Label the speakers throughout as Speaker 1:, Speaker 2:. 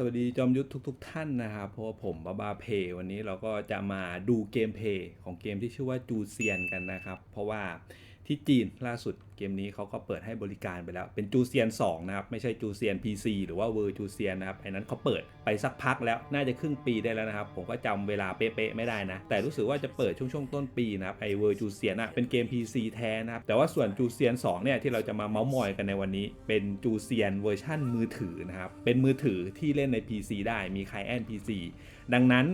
Speaker 1: สวัสดีจอมยุทธทุก ๆ ท่านนะครับเพราะว่าผมบาบาเพย์วันนี้เราก็จะมาดูเกมเพย์ของเกมที่ชื่อว่าจูเซียนกันนะครับ เพราะว่า ที่จีนล่าสุดเกมนี้เขาก็เปิดให้บริการไปแล้ว เป็นจูเซียน 2 นะครับ ไม่ใช่จูเซียน PC หรือว่าเวอร์จูเซียนนะครับไอ้นั้นเขาเปิดไปสักพักแล้วน่าจะครึ่งปีได้แล้วนะครับ ผมก็จำเวลาเป๊ะๆไม่ได้นะ แต่รู้สึกว่าจะเปิดช่วงๆต้นปีนะครับไอเวอร์จูเซียนอะเป็นเกม PC แท้นะครับ แต่ว่าส่วนจูเซียน 2 เนี่ยที่เราจะมาเมาส์มอยกันในวันนี้ เป็นจูเซียนเวอร์ชั่นมือถือนะครับเป็นมือถือที่เล่นใน PC ได้มีไคลแอน PC ดังนั้น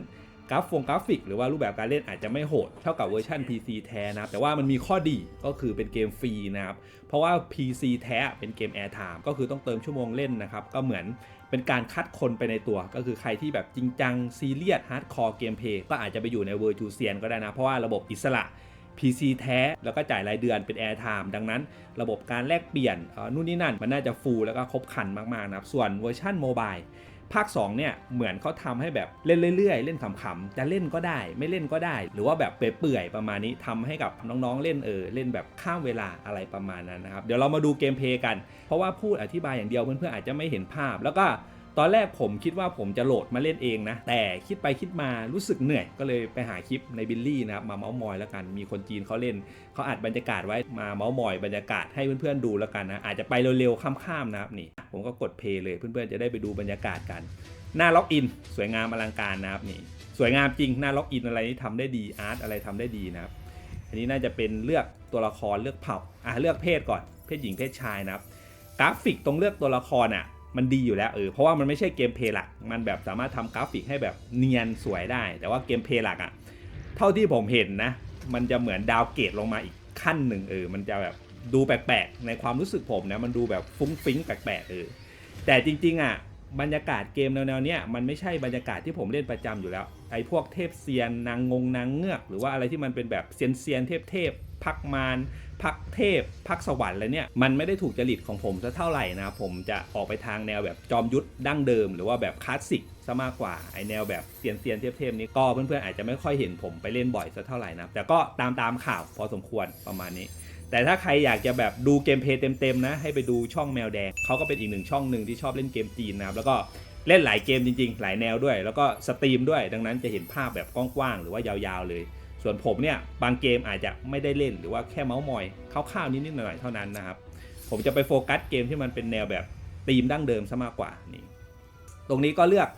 Speaker 1: กราฟงกราฟิก หรือว่ารูปแบบการเล่นอาจจะไม่โหดเท่ากับเวอร์ชัน PC แท้นะครับ แต่ว่ามันมีข้อดีก็คือเป็นเกมฟรีนะครับ เพราะว่า PC แท้เป็นเกม Airtime ก็คือต้องเติมชั่วโมงเล่นนะครับ ก็เหมือนเป็นการคัดคนไปในตัว ก็คือใครที่แบบจริงจัง ซีเรียสฮาร์ดคอร์เกมเพย์ก็อาจจะไปอยู่ในเวอร์จูเซียนก็ได้นะ เพราะว่าระบบอิสระ PC แท้แล้วก็จ่ายรายเดือนเป็น Airtime ดังนั้น ระบบการแลกเปลี่ยนนู่นนี่นั่นมันน่าจะฟูลแล้วก็ครบคันมากๆนะครับส่วนเวอร์ชันโมบาย ภาค2เนี่ยเหมือนเขาทำให้แบบเล่นเรื่อยๆ เล่นขำๆจะเล่นก็ได้ไม่เล่นก็ได้ หรือว่าแบบเปื่อยๆประมาณนี้ทำให้กับน้องๆเล่นเออเล่นแบบข้ามเวลาอะไรประมาณนั้นนะครับเดี๋ยวเรามาดูเกมเพย์กัน เพราะว่าพูดอธิบายอย่างเดียวเพื่อนๆอาจจะไม่เห็นภาพแล้วก็ ตอนแรกผมคิดว่าผมจะโหลดมาเล่นเองนะ แต่คิดไปคิดมารู้สึกเหนื่อยก็เลยไปหาคลิปในบิลลี่นะครับมาเมาส์มอยแล้วกัน มีคนจีนเขาเล่นเขาอัดบรรยากาศไว้มาเมาส์มอยบรรยากาศให้เพื่อนๆดูแล้วกันนะอาจจะไปเร็วๆข้ามๆนะครับนี่ ผมก็กดเพลย์เลยเพื่อนๆจะได้ไปดูบรรยากาศกัน หน้าล็อกอินสวยงามอลังการนะครับนี่สวยงามจริงหน้าล็อกอินอะไรนี่ทำได้ดีอาร์ตอะไรทำได้ดีนะครับอันนี้น่าจะเป็นเลือกตัวละครเลือกเผ่าอะเลือกเพศก่อนเพศหญิงเพศชายนะครับกราฟิกตรงเลือกตัวละครอะ มันดีอยู่แล้วเออเพราะว่ามันไม่ใช่เกมเพลย์หลัก มันแบบสามารถทำกราฟิกให้แบบเนียนสวยได้ แต่ว่าเกมเพลย์หลักอะเท่าที่ผมเห็นนะ มันจะเหมือนดาวเกตลงมาอีกขั้นหนึ่งเออมันจะแบบดูแปลกๆในความรู้สึกผมนะมันดูแบบฟุ้งฟิ้งแปลกๆเออแต่จริงๆอะบรรยากาศเกมแนวๆเนี้ยมันไม่ใช่บรรยากาศที่ผมเล่นประจำอยู่แล้ว อ้พวกเทพเซียนนางงงนางเงือก หรือว่าอะไรที่มันเป็นแบบเซียนเซียนเทพเทพพักมารพักเทพพักสวรรค์อะไรเนี่ยมันไม่ได้ถูกจริตของผมซะเท่าไหร่นะผมจะออกไปทางแนวแบบจอมยุทธดั้งเดิม หรือว่าแบบคลาสสิกซะมากกว่าไอแนวแบบเซียนเซียนเทพเทพนี้ก็เพื่อนๆอาจจะไม่ค่อยเห็นผมไปเล่นบ่อยสักเท่าไหร่นะแต่ก็ตามตามข่าวพอสมควรประมาณนี้แต่ถ้าใครอยากจะแบบดูเกมเพย์เต็มๆนะให้ไปดูช่องแมวแดงเขาก็เป็นอีกหนึ่งช่องหนึ่งที่ชอบเล่นเกมจีนนะครับแล้วก็ เล่นหลายเกมจริงๆ หลายแนวด้วย แล้วก็สตรีมด้วย ดังนั้นจะเห็นภาพแบบกว้างๆ หรือว่ายาวๆเลย ส่วนผมเนี่ยบางเกมอาจจะไม่ได้เล่นหรือว่าแค่เมาส์มอยคร่าวๆนิดๆหน่อยๆเท่านั้นนะครับ ผมจะไปโฟกัสเกมที่มันเป็นแนวแบบธีมดั้งเดิมซะมากกว่านี่ ตรงนี้ก็เลือก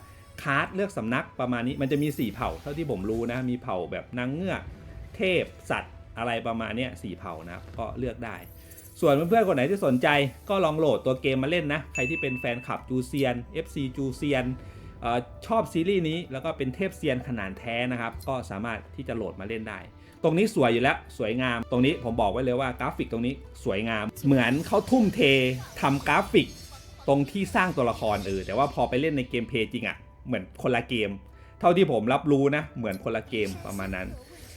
Speaker 1: คาร์ดเลือกสำนักประมาณนี้ มันจะมี 4 เผ่าเท่าที่ผมรู้นะ มีเผ่าแบบนางเงือก เทพ สัตว์ อะไรประมาณนี้สี่เผ่านะครับ ก็เลือกได้ ส่วนเพื่อนๆคนไหนที่สนใจก็ลองโหลดตัวเกมมาเล่นนะ ใครที่เป็นแฟนคลับจูเซียน FC จูเซียนชอบซีรีส์นี้แล้วก็เป็นเทพเซียนขนาดแท้นะครับ ก็สามารถที่จะโหลดมาเล่นได้ ตรงนี้สวยอยู่แล้วสวยงาม ตรงนี้ผมบอกไว้เลยว่ากราฟิกตรงนี้สวยงาม เหมือนเขาทุ่มเททำกราฟิก ตรงที่สร้างตัวละครเออแต่ว่าพอไปเล่นในเกมเพย์จริงอะ่ะเหมือนคนละเกม เท่าที่ผมรับรู้นะเหมือนคนละเกมประมาณนั้น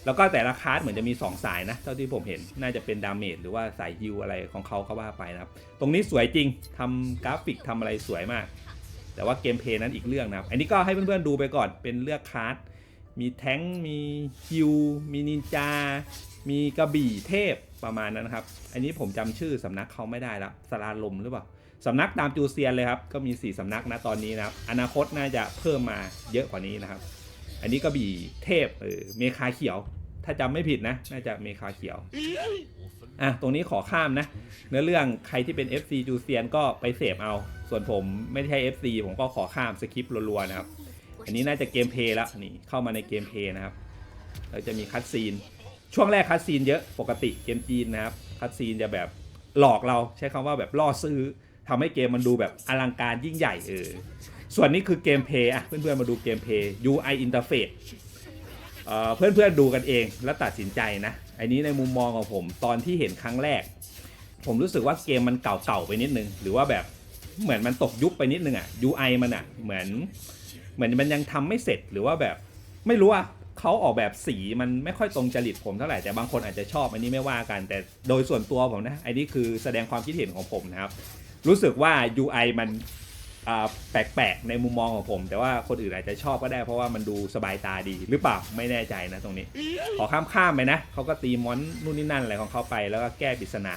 Speaker 1: แล้วก็แต่ละคลาสเหมือนจะมี 2 สายนะ เท่าที่ผมเห็นน่าจะเป็นดาเมจหรือว่าสายฮิวอะไรของเขาก็ว่าไปนะครับ ตรงนี้สวยจริงทำกราฟิกทำอะไรสวยมาก แต่ว่าเกมเพย์นั้นอีกเรื่องนะครับ อันนี้ก็ให้เพื่อนๆดูไปก่อนเป็นเลือกคลาสมีแท้งมีฮิวมีนินจา มีกระบี่เทพประมาณนั้นครับ อันนี้ผมจำชื่อสำนักเขาไม่ได้ละสลาลมหรือเปล่าสำนักตามจูเซียนเลยครับ ก็มี 4 สำนักนะตอนนี้นะครับ อนาคตน่าจะเพิ่มมาเยอะกว่านี้นะครับ อันนี้ก็บีเทพเออเมคาเขียว ถ้าจำไม่ผิดนะ น่าจะเมคาเขียว อะ ตรงนี้ขอข้ามนะ เนื้อเรื่องใครที่เป็น FC จูเซียนก็ไปเสพเอา ส่วนผมไม่ใช่ FC ผมก็ขอข้ามสคริปต์รัวๆนะครับ อันนี้น่าจะเกมเพลย์ล้วนี่เข้ามาในเกมเพลย์นะครับแล้วจะมีคัดซีน ช่วงแรกคัดซีนเยอะ ปกติเกมจีนนะครับ คัดซีนจะแบบหลอกเราใช้คำว่าแบบล่อซื้อทำให้เกมมันดูแบบอลังการยิ่งใหญ่เออ ส่วนนี้คือเกมเพย์อะเพื่อนๆมาดูเกมเพย์ UI interface เอ่อเพื่อนๆดูกันเองแล้วตัดสินใจนะอันนี้ในมุมมองของผมตอนที่เห็นครั้งแรก ผมรู้สึกว่าเกมมันเก่าๆไปนิดนึง หรือว่าแบบเหมือนมันตกยุคไปนิดนึงอะ UI มันอะเหมือนเหมือนมันยังทำไม่เสร็จหรือว่าแบบไม่รู้อะเขาออกแบบสีมันไม่ค่อยตรงจริตผมเท่าไหร่แต่บางคนอาจจะชอบอันนี้ไม่ว่ากัน แต่โดยส่วนตัวผมนะอันนี้คือแสดงความคิดเห็นของผมนะครับ รู้สึกว่า UI มัน แปลกๆในมุมมองของผม แต่ว่าคนอื่นอาจจะชอบก็ได้เพราะว่ามันดูสบายตาดีหรือเปล่าไม่แน่ใจนะตรงนี้ ขอข้ามข้ามๆไปนะเขาก็ตีมอนนู่นนี่นั่นอะไรของเขาไป แล้วก็แก้ปริศนา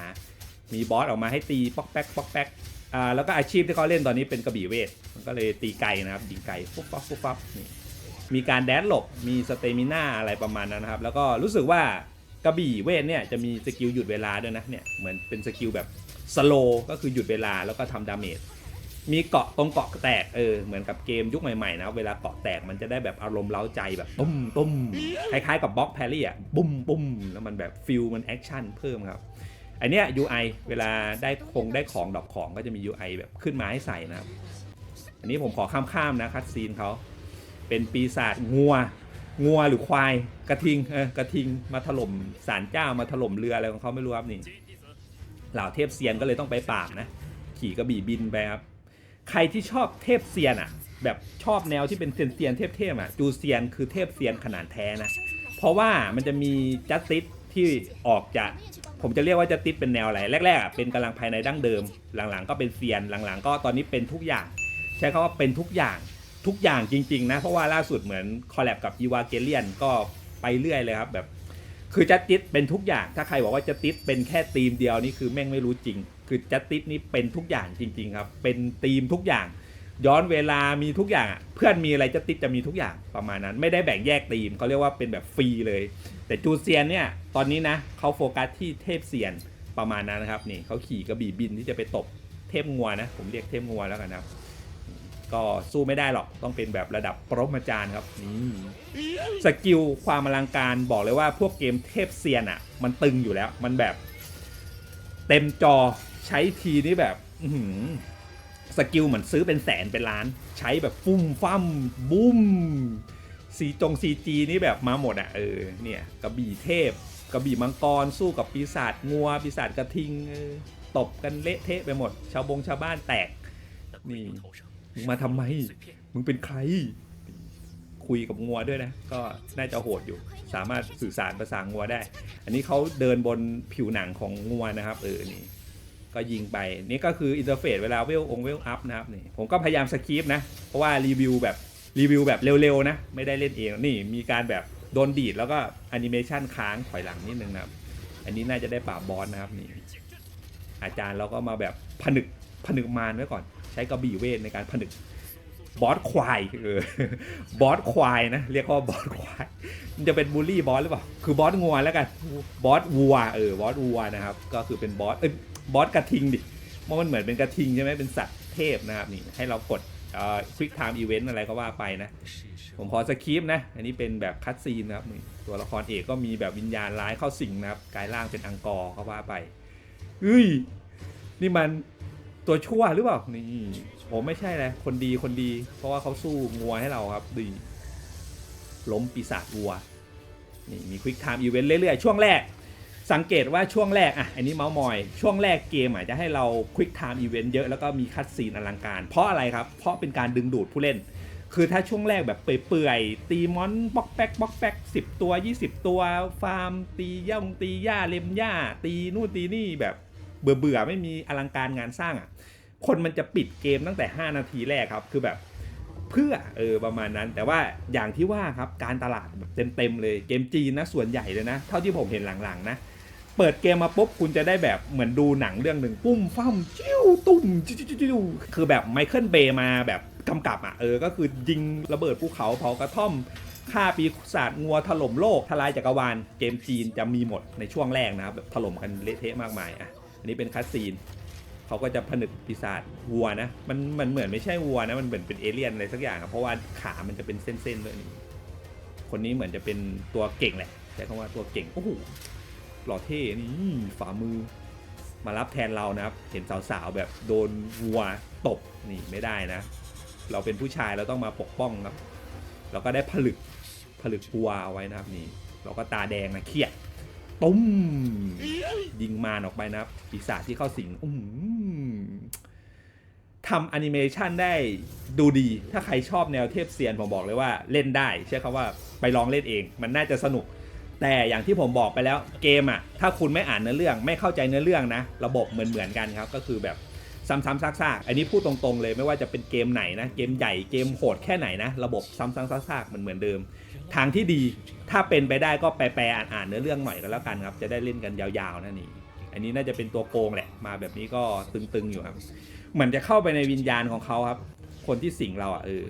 Speaker 1: มีบอสออกมาให้ตีป๊อกแป๊กป๊อกแป๊กอ่าแล้วก็อาชีพที่เขาเล่นตอนนี้เป็นกระบี่เวทก็เลยตีไกลนะครับยิงไกลฟุบฟับฟุบฟับนี่มีการแดนหลบมีสเตมิน่าอะไรประมาณนั้นนะครับ แล้วก็รู้สึกว่ากระบี่เวทเนี่ยจะมีสกิลหยุดเวลาด้วยนะเนี่ยเหมือนเป็นสกิลแบบสโลก็คือหยุดเวลาแล้วก็ทำดาเมจ มีเกาะตรงเกาะแตกเออเหมือนกับเกมยุคใหม่ๆนะเวลาเกาะแตกมันจะได้แบบอารมณ์เร้าใจแบบตุ้มตุ้มคล้ายๆกับบล็อกแพรรี่อะบุ้มบุ้มแล้วมันแบบฟิลมันแอคชั่นเพิ่มครับอันเนี้ย UI เวลาได้คงได้ของดอกของก็จะมี UI แบบขึ้นมาให้ใส่นะครับ อันนี้ผมขอข้ามๆนะคัดซีนเขาเป็นปีศาจงัวงัวหรือควายกระทิงเออกระทิงมาถล่มศาลเจ้ามาถล่มเรืออะไรของเขาไม่รู้ครับนี่เหล่าเทพเซียนก็เลยต้องไปปราบนะ ขี่กระบี่บินไปครับ ใครที่ชอบเทพเซียนอะแบบชอบแนวที่เป็นเซียนเซียนเทพเทพอะจูเซียนคือเทพเซียนขนาดแท้นะ เพราะว่ามันจะมีจัสติสที่ออกจากผมจะเรียกว่าจัสติสเป็นแนวอะไรแรกๆอะเป็นกำลังภายในดั้งเดิม หลังๆ ก็เป็นเซียนหลังๆ ก็ตอนนี้เป็นทุกอย่าง ใช้คำว่าเป็นทุกอย่างทุกอย่างจริง ๆ นะ เพราะว่าล่าสุดเหมือนคอลแลบกับอีวาเกเลียนก็ไปเรื่อยเลยครับแบบ คือจัสติสเป็นทุกอย่างถ้าใครบอกว่าจัสติสเป็นแค่ธีมเดียวนี่คือแม่งไม่รู้จริง คือจัสติสนี่เป็นทุกอย่างจริง ๆ ครับ เป็นธีมทุกอย่าง ย้อนเวลามีทุกอย่างอะเพื่อนมีอะไรจัสติสจะมีทุกอย่างประมาณนั้น ไม่ได้แบ่งแยกธีมเขาเรียกว่าเป็นแบบฟรีเลย แต่จูเซียนเนี่ยตอนนี้นะเขาโฟกัสที่เทพเซียนประมาณนั้นนะครับนี่เขาขี่กระบี่บินที่จะไปตบเทพงัวนะ ผมเรียกเทพงัวแล้วกันนะครับก็สู้ไม่ได้หรอกต้องเป็นแบบระดับปรมาจารย์ครับนี่สกิลความอลังการบอกเลยว่าพวกเกมเทพเซียนอะ มันตึงอยู่แล้ว มันแบบเต็มจอ ใช้ทีนี่แบบอืสกิลเหมือนซื้อเป็นแสนเป็นล้าน ใช้แบบฟุ้มฟั่มบุ้มสีจงซีจีนี่แบบมาหมดอะเออเนี่ยกระบี่เทพกระบี่มังกรสู้กับปีศาจงัวปีศาจกระทิงออตบกันเละเทะไปหมด ชาวบงชาวบ้านแตกนี่มึงมาทำไม มึงเป็นใคร คุยกับงัวด้วยนะ ก็น่าจะโหดอยู่ สามารถสื่อสารภาษางัวได้ อันนี้เขาเดินบนผิวหนังของงัวนะครับ เออนี่ ก็ยิงไปนี่ก็คืออินเทอร์เฟซเวลาเวลองเวลอัพนะครับนี่ผมก็พยายามสคริปต์นะ เพราะว่ารีวิวแบบรีวิวแบบเร็วๆนะ ไม่ได้เล่นเองนี่มีการแบบโดนดีดแล้วก็แอนิเมชันค้างถอยหลังนิดนึงนะครับ อันนี้น่าจะได้ปราบบอสนะครับนี่อาจารย์เราก็มาแบบผนึกผนึกมารไว้ก่อน ใช้กระบี่เวทในการผนึกบอสควายเออบอสควายนะ เรียกว่าบอสควายมันจะเป็นบูลลี่บอสหรือเปล่าคือบอสงัวแล้วกันบอสวัวเออบอสวัวนะครับ ก็คือเป็นบอสเอ้ย บอสกระทิงดิมันเหมือนเป็นกระทิงใช่ไหมเป็นสัตว์เทพนะครับนี่ให้เรากดเอ่อควิกไทม์อีเวนต์อะไรก็ว่าไปนะ ผมขอสคริปต์นะ อันนี้เป็นแบบคัดซีนนะครับตัวละครเอกก็มีแบบวิญญาณร้ายเข้าสิงนะครับกลายร่างเป็นอังกอร์ก็ว่าไปเฮ้ยนี่มันตัวชั่วหรือเปล่านี่ผมไม่ใช่เลยคนดีคนดี เพราะว่าเขาสู้งัวให้เราครับดีล้มปีศาจวัวนี่มีควิกไทม์อีเวนต์เรื่อยๆ ช่วงแรก สังเกตว่าช่วงแรกอะอันนี้เมาส์มอย ช่วงแรกเกมอาจจะให้เราควิกไทม์อีเวนต์เยอะแล้วก็มีคัดซีนอลังการ เพราะอะไรครับ เพราะเป็นการดึงดูดผู้เล่น คือถ้าช่วงแรกแบบเปื่อยๆ ตีมอนบล็อกแป๊กบล็อกแป๊กสิบตัว 20 ตัว ฟาร์ม ตีย่องตีหญ้าเล็มหญ้า ตีนู่นตีนี่แบบเบื่อเบื่อๆไม่มีอลังการงานสร้างอะคนมันจะปิดเกมตั้งแต่ 5 นาทีแรกครับคือแบบเพื่อเออประมาณนั้น แต่ว่าอย่างที่ว่าครับการตลาดแบบเต็มๆเลยเกมจีนนะส่วนใหญ่เลยนะ เท่าที่ผมเห็นหลังๆนะ เปิดเกมมาปุ๊บคุณจะได้แบบเหมือนดูหนังเรื่องหนึ่งปุ้มฟั่มจิ้วตุ้มจิ้วจิ้วคือแบบไมเคิลเบย์มาแบบกำกับอะเออก็คือยิงระเบิดภูเขาเผากระท่อมฆ่าปีศาจงัวถล่มโลกทลายจักรวาลเกมจีนจะมีหมดในช่วงแรกนะครับแบบถล่มกันเละเทะมากมายอะอันนี้เป็นคัสซีนเขาก็จะผนึกปีศาจวัวนะมันมันเหมือนไม่ใช่วัวนะมันเหมือนเป็นเอเลี่ยนอะไรสักอย่างอะเพราะว่าขามันจะเป็นเส้นๆด้วยนี่คนนี้เหมือนจะเป็นตัวเก่งแหละใช้คำว่าตัวเก่งโอ้โห หล่อเท่นี่ฝ่ามือ มารับแทนเรานะครับ เห็นสาวๆแบบโดนวัวตบนี่ไม่ได้นะ เราเป็นผู้ชายเราต้องมาปกป้องครับ เราก็ได้ผลึกผลึกวัวเอาไว้นะครับนี่ เราก็ตาแดงนะเครียดตุ้มยิงมารออกไปนะครับปีศาจที่เข้าสิงอื้อหือทำแอนิเมชันได้ดูดี ถ้าใครชอบแนวเทพเซียนผมบอกเลยว่าเล่นได้ ใช่คำว่าไปลองเล่นเอง มันน่าจะสนุก แต่อย่างที่ผมบอกไปแล้วเกมอะถ้าคุณไม่อ่านเนื้อเรื่องไม่เข้าใจเนื้อเรื่องนะ ระบบเหมือนเหมือนกันครับ ก็คือแบบซ้ำๆซากๆ อันนี้พูดตรงๆเลยไม่ว่าจะเป็นเกมไหนนะ เกมใหญ่เกมโหดแค่ไหนนะ ระบบซ้ำๆซากๆเหมือนเหมือนเดิม ทางที่ดีถ้าเป็นไปได้ก็แปลๆอ่านๆเนื้อเรื่องหน่อยก็แล้วกันครับ จะได้เล่นกันยาวๆนะนี่อันนี้น่าจะเป็นตัวโกงแหละมาแบบนี้ก็ตึงๆอยู่ครับเหมือนจะเข้าไปในวิญญาณของเขาครับ คนที่สิงเราอะเออ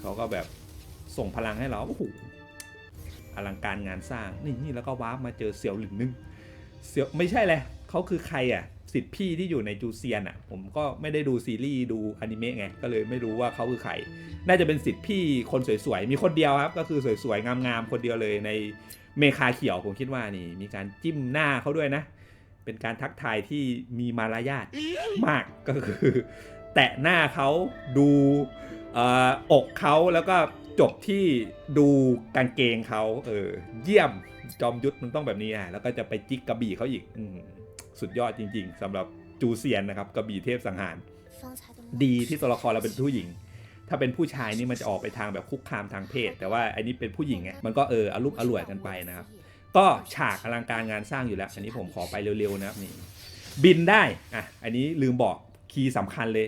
Speaker 1: เขาก็แบบส่งพลังให้เราโอ้โห อลังการงานสร้างนี่นี่แล้วก็ว้าร์ปมาเจอเสี่ยวหลินนึงเสี่ยวไม่ใช่เลยเขาคือใครอะสิทธิ์พี่ที่อยู่ในจูเซียนอะ ผมก็ไม่ได้ดูซีรีส์ดูอนิเมะไงก็เลยไม่รู้ว่าเขาคือใคร น่าจะเป็นสิทธิ์พี่คนสวยๆ มีคนเดียวครับ ก็คือสวยๆ งามๆ คนเดียวเลยในเมคาเขียวผมคิดว่านี่ มีการจิ้มหน้าเขาด้วยนะ เป็นการทักทายที่มีมารยาทมากก็คือ แตะหน้าเขาดูอออกเขาแล้วก็ จบที่ดูกางเกงเขาเออ เยี่ยมจอมยุทธมันต้องแบบนี้อะแล้วก็จะไปจิกกระบี่เขาอีกอมสุดยอดจริง ๆสำหรับจูเซียนนะครับกระบี่เทพสังหาร ดีที่ตัวละครเราเป็นผู้หญิง ถ้าเป็นผู้ชายนี่มันจะออกไปทางแบบคุกคามทางเพศ แต่ว่าอันนี้เป็นผู้หญิงไงมันก็เอออารมณ์อร่วยกันไปนะครับ ก็ฉากอลังการงานสร้างอยู่แล้ว อันนี้ผมขอไปเร็วๆนะครับนี่บินได้อะอันนี้ลืมบอกคีย์สำคัญเลย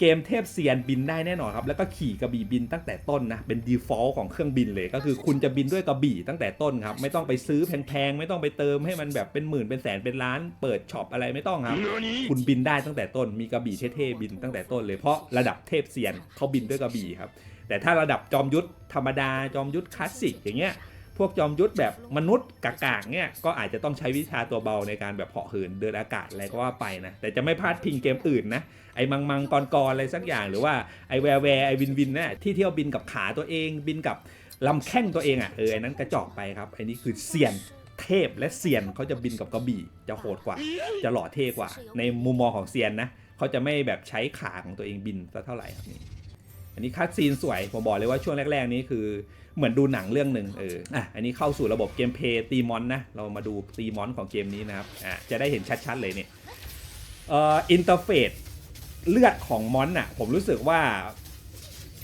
Speaker 1: เกมเทพเซียนบินได้แน่นอนครับ แล้วก็ขี่กระบี่บินตั้งแต่ต้นนะ เป็น default ของเครื่องบินเลย ก็คือคุณจะบินด้วยกระบี่ตั้งแต่ต้นครับ ไม่ต้องไปซื้อแพงๆ ไม่ต้องไปเติมให้มันแบบเป็นหมื่นเป็นแสนเป็นล้าน เปิดช็อปอะไรไม่ต้องครับ คุณบินได้ตั้งแต่ต้น มีกระบี่เท่ๆบินตั้งแต่ต้นเลย เพราะระดับเทพเซียนเขาบินด้วยกระบี่ครับ แต่ถ้าระดับจอมยุทธธรรมดา จอมยุทธคลาสสิกอย่างเงี้ย พวกจอมยุทธแบบมนุษย์กากๆเนี่ยก็อาจจะต้องใช้วิชาตัวเบาในการแบบเหาะเหินเดินอากาศอะไรก็ว่าไปนะ แต่จะไม่พลาดพิงเกมอื่นนะ ไอ้มังมังกรกรอะไรสักอย่างหรือว่าไอ้แวร์แวร์ไอ้วินวินน่ะที่เที่ยวบินกับขาตัวเองบินกับลำแข้งตัวเองอะเออไอ้นั้นกระจอกไปครับไอ้นี่คือเซียนเทพและเซียนเขาจะบินกับกระบี่จะโหดกว่า จะหล่อเท่กว่า ในมุมมองของเซียนนะเขาจะไม่แบบใช้ขาของตัวเองบินสักเท่าไหร่ครับนี่อันนี้คัดซีนสวยผมบอกเลยว่าช่วงแรก ๆ นี้คือ เหมือนดูหนังเรื่องหนึ่งเอออะอันนี้เข้าสู่ระบบเกมเพย์ตีมอนนะ เรามาดูตีมอนของเกมนี้นะครับอะจะได้เห็นชัดๆเลยเนี่ยเอ่ออินเทอร์เฟซเลือดของมอนอะผมรู้สึกว่า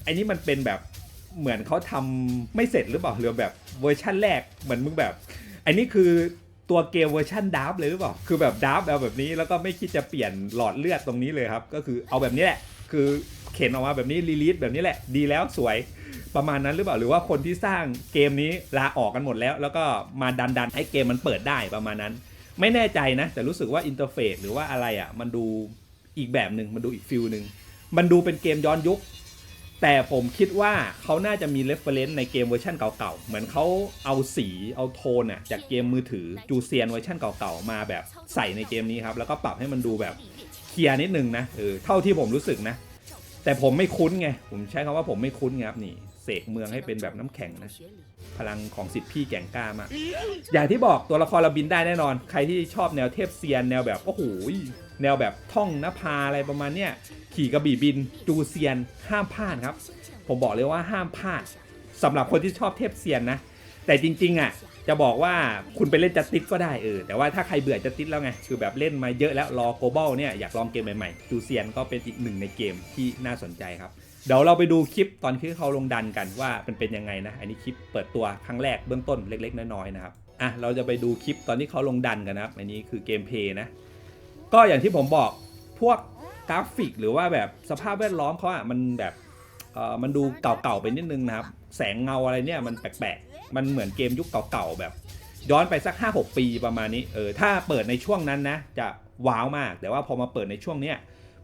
Speaker 1: ไอ้นี้มันเป็นแบบเหมือนเขาทำไม่เสร็จหรือเปล่าหรือแบบเวอร์ชั่นแรกเหมือนมึงแบบ อันนี้คือตัวเกมเวอร์ชันดาร์ฟเลยหรือเปล่า คือแบบดาร์ฟเอาแบบนี้แล้วก็ไม่คิดจะเปลี่ยนหลอดเลือดตรงนี้เลยครับ ก็คือเอาแบบนี้แหละ คือเข็นออกมาแบบนี้รีลีสแบบนี้แหละ ดีแล้วสวยประมาณนั้นหรือเปล่าหรือว่าคนที่สร้างเกมนี้ลาออกกันหมดแล้ว แล้วก็มาดันดันๆให้เกมมันเปิดได้ประมาณนั้น ไม่แน่ใจนะ แต่รู้สึกว่าอินเทอร์เฟซหรือว่าอะไรอะ มันดูอีกแบบหนึ่งมันดูอีกฟิลหนึ่งมันดูเป็นเกมย้อนยุค แต่ผมคิดว่าเขาน่าจะมีเรฟเฟรนซ์ในเกมเวอร์ชันเก่าๆ เหมือนเขาเอาสีเอาโทนอะจากเกมมือถือจูเซียนเวอร์ชันเก่าๆมาแบบใส่ในเกมนี้ครับแล้วก็ปรับให้มันดูแบบ เคลียร์นิดนึงนะเออเท่าที่ผมรู้สึกนะ แต่ผมไม่คุ้นไง ผมใช้คำว่าผมไม่คุ้นครับนี่ เสกเมืองให้เป็นแบบน้ำแข็งนะ พลังของสิทธิ์พี่แก่งกล้ามากอย่างที่บอกตัวละครเราบินได้แน่นอน ใครที่ชอบแนวเทพเซียนแนวแบบโอ้โหแนวแบบท่องนภาอะไรประมาณเนี้ยขี่กระบี่บินจูเซียนห้ามพลาดครับ ผมบอกเลยว่าห้ามพลาดสำหรับคนที่ชอบเทพเซียนนะ แต่จริงๆอะ จะบอกว่าคุณไปเล่นจัสติสก็ได้เออแต่ว่าถ้าใครเบื่อจัสติสแล้วไงคือแบบเล่นมาเยอะแล้วรอโกลบอลเนี่ยอยากลองเกมใหม่ๆจูเซียนก็เป็นอีกหนึ่งในเกมที่น่าสนใจครับเดี๋ยวเราไปดูคลิปตอนที่เขาลงดันกันว่าเป็นเป็นยังไงนะ อันนี้คลิปเปิดตัวครั้งแรกเบื้องต้นเล็ก ๆ น้อยๆนะครับอะเราจะไปดูคลิปตอนที่เขาลงดันกันนะครับอันนี้คือเกมเพย์นะก็อย่างที่ผมบอกพวกกราฟิกหรือว่าแบบสภาพแวดล้อมเขาอะมันแบบเออมันดูเก่าๆไปนิดนึงนะครับ แสงเงาอะไรเนี่ยมันแปลกๆ มันเหมือนเกมยุคเก่าๆแบบ ย้อนไปสัก 5-6 ปีประมาณนี้เออถ้าเปิดในช่วงนั้นนะ จะว้าวมาก แต่ว่าพอมาเปิดในช่วงเนี้ย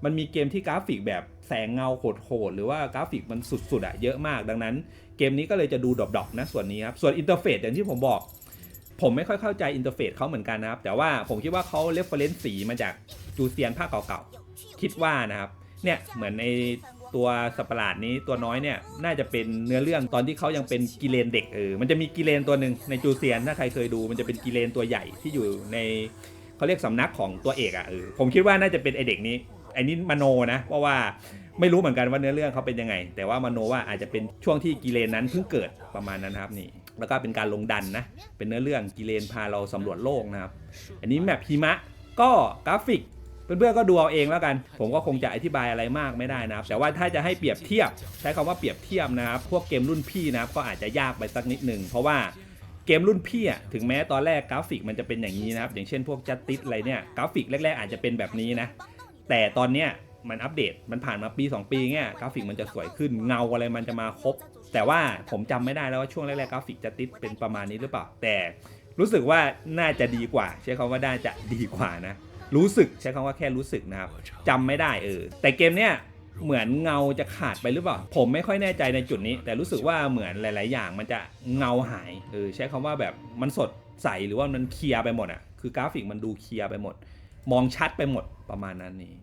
Speaker 1: มันมีเกมที่กราฟิกแบบแสงเงาโหดๆหรือว่ากราฟิกมันสุดๆอะเยอะมากดังนั้น เกมนี้ก็เลยจะดูดรอปๆนะส่วนนี้ครับส่วนอินเทอร์เฟซอย่างที่ผมบอก ผมไม่ค่อยเข้าใจอินเทอร์เฟซเขาเหมือนกันนะครับ แต่ว่าผมคิดว่าเขาเรฟเฟรนซ์สีมาจากจูเซียนภาคเก่าๆคิดว่านะครับเนี่ยเหมือนใน ตัวสัปะหลาดนี้ตัวน้อยเนี่ยน่าจะเป็นเนื้อเรื่องตอนที่เขายังเป็นกิเลนเด็กเออมันจะมีกิเลนตัวหนึ่งในจูเซียนถ้าใครเคยดูมันจะเป็นกิเลนตัวใหญ่ที่อยู่ในเขาเรียกสำนักของตัวเอกอะ่ะเออผมคิดว่าน่าจะเป็นไอเด็กนี้ไอ้นี่มโนนะเพราะว่าไม่รู้เหมือนกันว่าเนื้อเรื่องเขาเป็นยังไง แต่ว่ามโนว่าอาจจะเป็นช่วงที่กิเลนนั้นเพิ่งเกิดประมาณนั้นครับนี่แล้วก็เป็นการลงดันนะเป็นเนื้อเรื่องกิเลนพาเราสำรวจโลกนะครับ อันนี้แมปหิมะก็กราฟิก เพื่อนๆก็ดูเอาเองแล้วกัน ผมก็คงจะอธิบายอะไรมากไม่ได้นะครับ แต่ว่าถ้าจะให้เปรียบเทียบ ใช้คำว่าเปรียบเทียบนะครับ พวกเกมรุ่นพี่นะครับก็อาจจะยากไปสักนิดหนึ่งเพราะว่าเกมรุ่นพี่อะถึงแม้ตอนแรกกราฟิกมันจะเป็นอย่างนี้นะครับอย่างเช่นพวกจัตติสอะไรเนี่ยกราฟิกแรก ๆ อาจจะเป็นแบบนี้นะแต่ตอนเนี้ยมันอัปเดตมันผ่านมาปี 2 ปีเงี้ยกราฟิกมันจะสวยขึ้นเงาอะไรมันจะมาครบ แต่ว่าผมจำไม่ได้แล้วว่าช่วงแรกๆกราฟิกจะติดเป็นประมาณนี้หรือเปล่า แต่รู้สึกว่าน่าจะดีกว่า ใช้คำว่าน่าจะดีกว่านะ รู้สึกใช้คำว่าแค่รู้สึกนะครับจำไม่ได้เออแต่เกมเนี้ยเหมือนเงาจะขาดไปหรือเปล่า ผมไม่ค่อยแน่ใจในจุดนี้ แต่รู้สึกว่าเหมือนหลาย ๆ อย่างมันจะเงาหายเออใช้คำว่าแบบมันสดใสหรือว่ามันเคลียร์ไปหมดอะคือกราฟิกมันดูเคลียร์ไปหมด มองชัดไปหมดประมาณนั้นนี่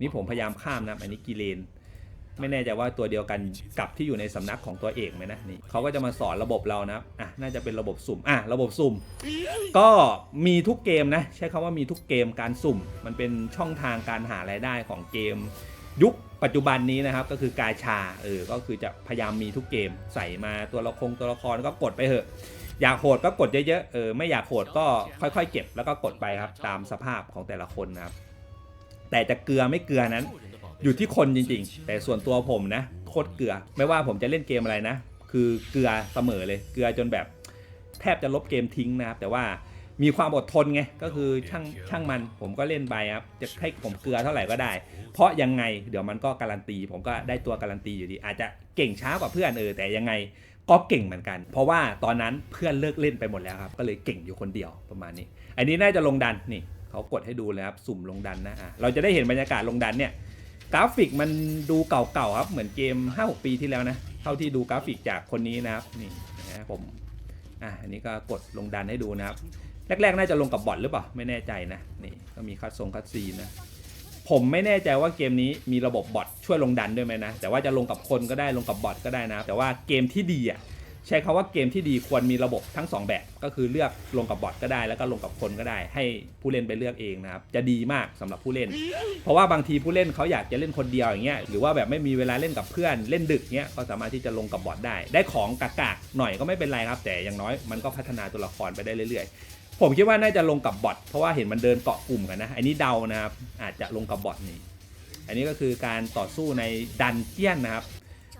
Speaker 1: นี่ผมพยายามข้ามนะอันนี้กิเลน ไม่แน่ใจว่าตัวเดียวกันกับที่อยู่ในสำนักของตัวเอกไหมนะนี่เขาก็จะมาสอนระบบเรานะอะน่าจะเป็นระบบสุ่มอะระบบสุ่ม ก็มีทุกเกมนะใช้คำว่ามีทุกเกมการสุ่ม มันเป็นช่องทางการหารายได้ของเกม ยุคปัจจุบันนี้นะครับก็คือกาชาเออก็คือจะพยายามมีทุกเกม ใส่มาตัวละครตัวละครก็กดไปเถอะอยากโหดก็กดเยอะๆเออไม่อยากโหดก็ค่อยๆ เก็บแล้วก็กดไปครับตามสภาพของแต่ละคนนะครับแต่จะเกลือไม่เกลือนั้น อยู่ที่คนจริงๆ แต่ส่วนตัวผมนะโคตรเกลือ ไม่ว่าผมจะเล่นเกมอะไรนะ คือเกลือเสมอเลย เกลือจนแบบแทบจะลบเกมทิ้งนะครับ แต่ว่ามีความอดทนไง ก็คือช่างช่างมันผมก็เล่นไปครับ จะให้ผมเกลือเท่าไหร่ก็ได้ เพราะยังไงเดี๋ยวมันก็การันตี ผมก็ได้ตัวการันตีอยู่ดี อาจจะเก่งช้ากว่าเพื่อนเออแต่ยังไงก็เก่งเหมือนกัน เพราะว่าตอนนั้นเพื่อนเลิกเล่นไปหมดแล้วครับ ก็เลยเก่งอยู่คนเดียวประมาณนี้ อันนี้น่าจะลงดันนี่เขากดให้ดูเลยครับสุ่มลงดันนะอะเราจะได้เห็นบรรยากาศลงดันเนี่ย กราฟิกมันดูเก่าๆครับ เหมือนเกม 5-6 ปีที่แล้วนะ เท่าที่ดูกราฟิกจากคนนี้นะครับ นี่นะผม อะอันนี้ก็กดลงดันให้ดูนะครับ แรกๆ น่าจะลงกับบอทหรือเปล่า ไม่แน่ใจนะ นี่ก็มีคัดทรงคัดซีนนะผมไม่แน่ใจว่าเกมนี้มีระบบบอทช่วยลงดันด้วยไหมนะ แต่ว่าจะลงกับคนก็ได้ลงกับบอทก็ได้นะ แต่ว่าเกมที่ดีอะ ใช้คาว่าเกมที่ดีควรมีระบบทั้ง 2 แบบ ก็คือเลือกลงกับบอทก็ได้ แล้วก็ลงกับคนก็ได้ ให้ผู้เล่นไปเลือกเองนะครับจะดีมากสำหรับผู้เล่น เพราะว่าบางทีผู้เล่นเขาอยากจะเล่นคนเดียวอย่างเงี้ยหรือว่าแบบไม่มีเวลาเล่นกับเพื่อนเล่นดึกเงี้ยก็สามารถที่จะลงกับบอทได้ ได้ของกากากๆหน่อยก็ไม่เป็นไรครับ แต่อย่างน้อยมันก็พัฒนาตัวละครไปได้เรื่อยๆ ผมคิดว่าน่าจะลงกับบอทเพราะว่าเห็นมันเดินเกาะกลุ่มกันนะอันนี้เดานะครับอาจจะลงกับบอทนี่อันนี้ก็คือการต่อสู้ในดันเจียนนะครับ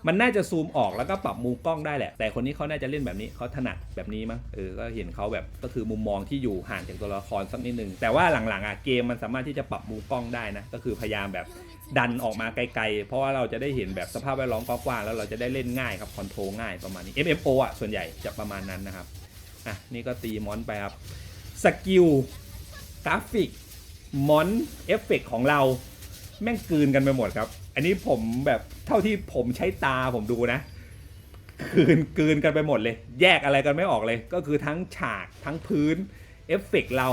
Speaker 1: มันน่าจะซูมออกแล้วก็ปรับมุมกล้องได้แหละ แต่คนนี้เขาน่าจะเล่นแบบนี้เขาถนัดแบบนี้มั้งเออก็เห็นเขาแบบก็คือมุมมองที่อยู่ห่างจากตัวละครสักนิดนึงแต่ว่าหลังๆอะเกมมันสามารถที่จะปรับมุมกล้องได้นะก็คือพยายามแบบดันออกมาไกลๆ เพราะว่าเราจะได้เห็นแบบสภาพแวดล้อมกว้างๆแล้วเราจะได้เล่นง่ายครับคอนโทรลง่ายประมาณนี้ MMO อะส่วนใหญ่จะประมาณนั้นนะครับอะนี่ก็ตีมอนไปครับสกิลกราฟิกมอนเอฟเฟกของเราแม่งกืนกันไปหมดครับ อันนี้ผมแบบเท่าที่ผมใช้ตาผมดูนะกลืนกืนกันไปหมดเลย แยกอะไรกันไม่ออกเลย ก็คือทั้งฉากทั้งพื้นเอฟเฟกต์เรา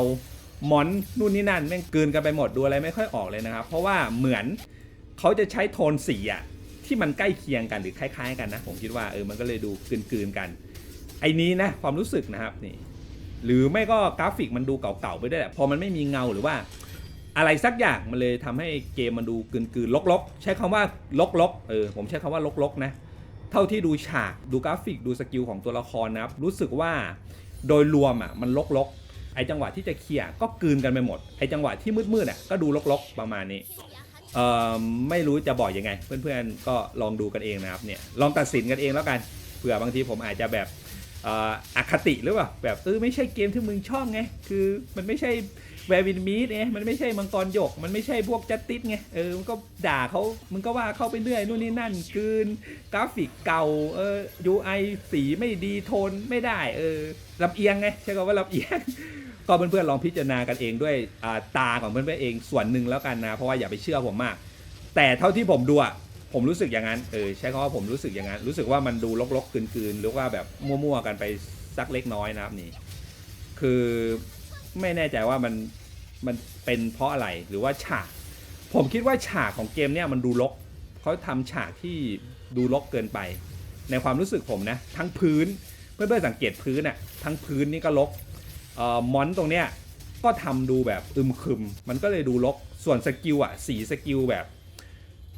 Speaker 1: มอนนู่นนี่นั่นแม่งกืนกันไปหมดดูอะไรไม่ค่อยออกเลยนะครับ เพราะว่าเหมือนเขาจะใช้โทนสีอะที่มันใกล้เคียงกันหรือคล้าย ๆ กันนะผมคิดว่าเออมันก็เลยดูกืนๆกัน ไอ้นี้นะความรู้สึกนะครับนี่หรือไม่ก็กราฟิกมันดูเก่าๆไปด้วยแหละพอมันไม่มีเงาหรือว่า อะไรสักอย่างมันเลยทำให้เกมมันดูกลืนๆลกๆ ใช้คำว่าลกๆเออผมใช้คำว่าลกๆนะเท่าที่ดูฉากดูกราฟิกดูสกิลของตัวละครนะครับรู้สึกว่าโดยรวมอะมันลกๆ ไอจังหวะที่จะเคลียร์ก็กืนกันไปหมด ไอจังหวะที่มืดๆอะก็ดูลกๆประมาณนี้เอ่อไม่รู้จะบอกยังไง เพื่อนๆก็ลองดูกันเองนะครับเนี่ยลองตัดสินกันเองแล้วกันเผื่อบางทีผมอาจจะแบบอออคติหรือเปล่าแบบเออไม่ใช่เกมที่มึงชอบไงคือมันไม่ใช่ แวร์วินมีดไงมันไม่ใช่มังกรหยก มันไม่ใช่พวกจัตติสไง เออ มันก็ด่าเขามึงก็ว่าเข้าไปเรื่อยนู่นนี่นั่นคืนกราฟิกเก่า เออ UI สีไม่ดีโทนไม่ได้ เออลำเอียงไง ใช่คำว่าลำเอียง ก็เพื่อนๆลองพิจารณากันเองด้วยตาของเพื่อนๆเองส่วนหนึ่งแล้วกันนะ เพราะว่าอย่าไปเชื่อผมมาก แต่เท่าที่ผมดูอะผมรู้สึกอย่างนั้น เออ ใช้คำว่าผมรู้สึกอย่างนั้น รู้สึกว่ามันดูลกๆกืนๆ หรือว่าแบบมั่วๆกันไปสักเล็กน้อยนะครับนี่ คือ ไม่แน่ใจว่ามันมันเป็นเพราะอะไรหรือว่าฉาก ผมคิดว่าฉากของเกมเนี่ยมันดูรกเขาทำฉากที่ดูรกเกินไป ในความรู้สึกผมนะทั้งพื้นเพื่อนๆสังเกตพื้นอะทั้งพื้นนี่ก็รกเอ่อมอนตรงเนี้ยก็ทำดูแบบอึมครึม มันก็เลยดูรกส่วนสกิลอะสีสกิลแบบ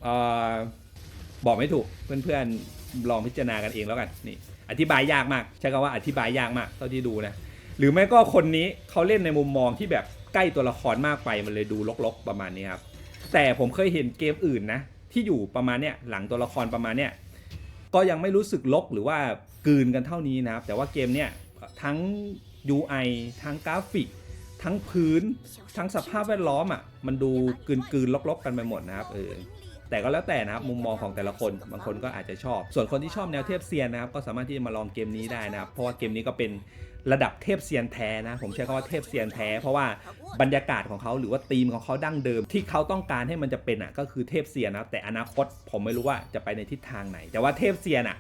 Speaker 1: เอ่อบอกไม่ถูกเพื่อนๆลองพิจารณากันเองแล้วกันนี่อธิบายยากมาก ใช้คำว่าอธิบายยากมากเท่าที่ดูนะ หรือไม่ก็คนนี้เขาเล่นในมุมมองที่แบบใกล้ตัวละครมากไปมันเลยดูลกๆประมาณนี้ครับแต่ผมเคยเห็นเกมอื่นนะ ที่อยู่ประมาณเนี้ยหลังตัวละครประมาณเนี้ยก็ยังไม่รู้สึกลกหรือว่ากืนกันเท่านี้นะครับ แต่ว่าเกมเนี้ยทั้ง UI ทั้งกราฟิก ทั้งพื้น ทั้งสภาพแวดล้อมอะมันดูกลืนๆลกๆกันไปหมดนะครับเออแต่ก็แล้วแต่นะครับมุมมองของแต่ละคนบางคนก็อาจจะชอบ ส่วนคนที่ชอบแนวเทพเซียนนะครับ ก็สามารถที่จะมาลองเกมนี้ได้นะครับ เพราะว่าเกมนี้ก็เป็น ระดับเทพเซียนแท้นะ ผมใช้คำว่าเทพเซียนแท้เพราะว่าบรรยากาศของเขาหรือว่าธีมของเขาดั้งเดิม ที่เขาต้องการให้มันจะเป็นอะก็คือเทพเซียนนะแต่อนาคตผมไม่รู้ว่าจะไปในทิศทางไหน แต่ว่าเทพเซียนอะ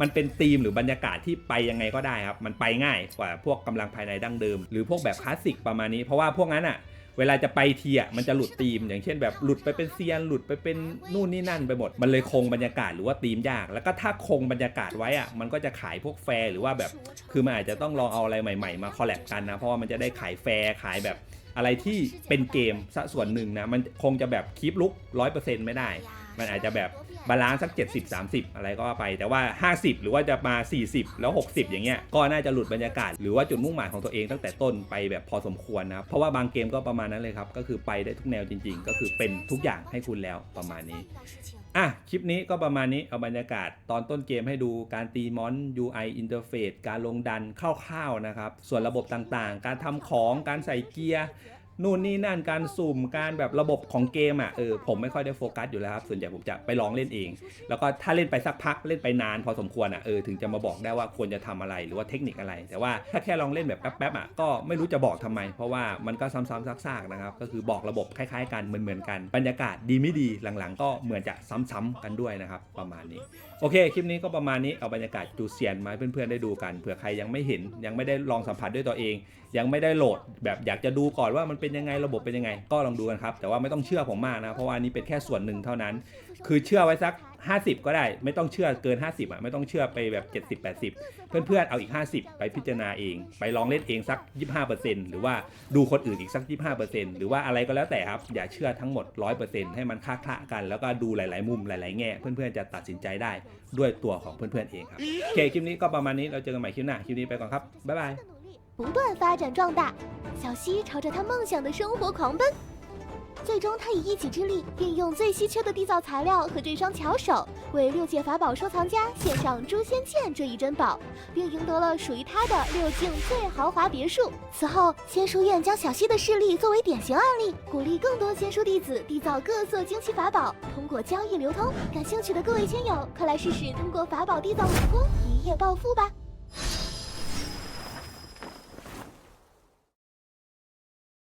Speaker 1: มันเป็นธีมหรือบรรยากาศที่ไปยังไงก็ได้ครับ มันไปง่ายกว่าพวกกำลังภายในดั้งเดิม หรือพวกแบบคลาสสิกประมาณนี้ เพราะว่าพวกนั้นอะ เวลาจะไปทีอะมันจะหลุดธีม อย่างเช่นแบบหลุดไปเป็นเซียน หลุดไปเป็นนู่นนี่นั่นไปหมด มันเลยคงบรรยากาศหรือว่าธีมยาก แล้วก็ถ้าคงบรรยากาศไว้อะมันก็จะขายพวกแฟร์หรือว่าแบบ คือมันอาจจะต้องลองเอาอะไรใหม่ๆ มาคอลแลบกันนะ เพราะว่ามันจะได้ขายแฟร์ขายแบบอะไรที่เป็นเกมซะส่วนหนึ่งนะ มันคงจะแบบคีปลุกร้อยเปอร์เซ็นต์ไม่ได้ มันอาจจะแบบ บาลานซ์สัก 70 30 อะไรก็ไป แต่ว่า 50 หรือว่าจะมา 40 แล้ว 60 อย่างเงี้ยก็น่าจะหลุดบรรยากาศ หรือว่าจุดมุ่งหมายของตัวเองตั้งแต่ต้นไปแบบพอสมควรนะครับเพราะว่าบางเกมก็ประมาณนั้นเลยครับ ก็คือไปได้ทุกแนวจริง ๆ ก็คือเป็นทุกอย่างให้คุณแล้วประมาณนี้อะคลิปนี้ก็ประมาณนี้เอาบรรยากาศตอนต้นเกมให้ดูการตีมอน UI interface การลงดันคร่าวๆนะครับส่วนระบบต่างๆ การทำของการใส่เกียร์ นู่นนี่นั่นการสุ่มการแบบระบบของเกมอะเออผมไม่ค่อยได้โฟกัสอยู่แล้วครับส่วนใหญ่ผมจะไปลองเล่นเอง แล้วก็ถ้าเล่นไปสักพักเล่นไปนานพอสมควรอะเออถึงจะมาบอกได้ว่าควรจะทำอะไรหรือว่าเทคนิคอะไร แต่ว่าถ้าแค่ลองเล่นแบบแป๊บๆอะก็ไม่รู้จะบอกทำไม เพราะว่ามันก็ซ้ำๆซากๆนะครับก็คือบอกระบบคล้ายๆ กันเหมือนๆกันบรรยากาศดีไม่ดีหลังๆ ก็เหมือนจะซ้ำๆกันด้วยนะครับประมาณนี้ โอเค คลิปนี้ก็ประมาณนี้เอาบรรยากาศจูเซียนมาให้เพื่อนๆได้ดูกันเผื่อใครยังไม่เห็นยังไม่ได้ลองสัมผัสด้วยตัวเอง ยังไม่ได้โหลดแบบอยากจะดูก่อนว่ามันเป็นยังไงระบบเป็นยังไง ก็ลองดูกันครับแต่ว่าไม่ต้องเชื่อผมมากนะเพราะว่านนี้เป็นแค่ส่วนหนึ่งเท่านั้น คือเชื่อไว้สัก 50 ก็ได้ ไม่ต้องเชื่อเกิน 50อ่ะไม่ต้องเชื่อไปแบบ 70 80 เพื่อนๆเอาอีก 50 ไปพิจารณาเอง ไปลองเล่นเองสัก 25%หรือว่าดูคนอื่นอีกสัก 25%หรือว่าอะไรก็แล้วแต่ครับอย่าเชื่อทั้งหมด 100%ให้มันคละๆกัน แล้วก็ดูหลายๆ มุมหลายๆ แง่ เพื่อนๆจะตัดสินใจได้ด้วยตัวของเพื่อนๆเองครับโอเคคลิปนี้ก็ประมาณนี้เราเจอกันใหม่คลิปหน้าคลิปนี้ไปก่อนครับบ๊ายบาย
Speaker 2: 不断发展壮大，小西朝着他梦想的生活狂奔。 最终，他以一己之力，运用最稀缺的缔造材料和这双巧手，为六界法宝收藏家献上诛仙剑这一珍宝，并赢得了属于他的六境最豪华别墅。此后，仙书院将小西的事例作为典型案例，鼓励更多仙书弟子缔造各色惊奇法宝，通过交易流通。感兴趣的各位亲友，快来试试通过法宝缔造武功一夜暴富吧！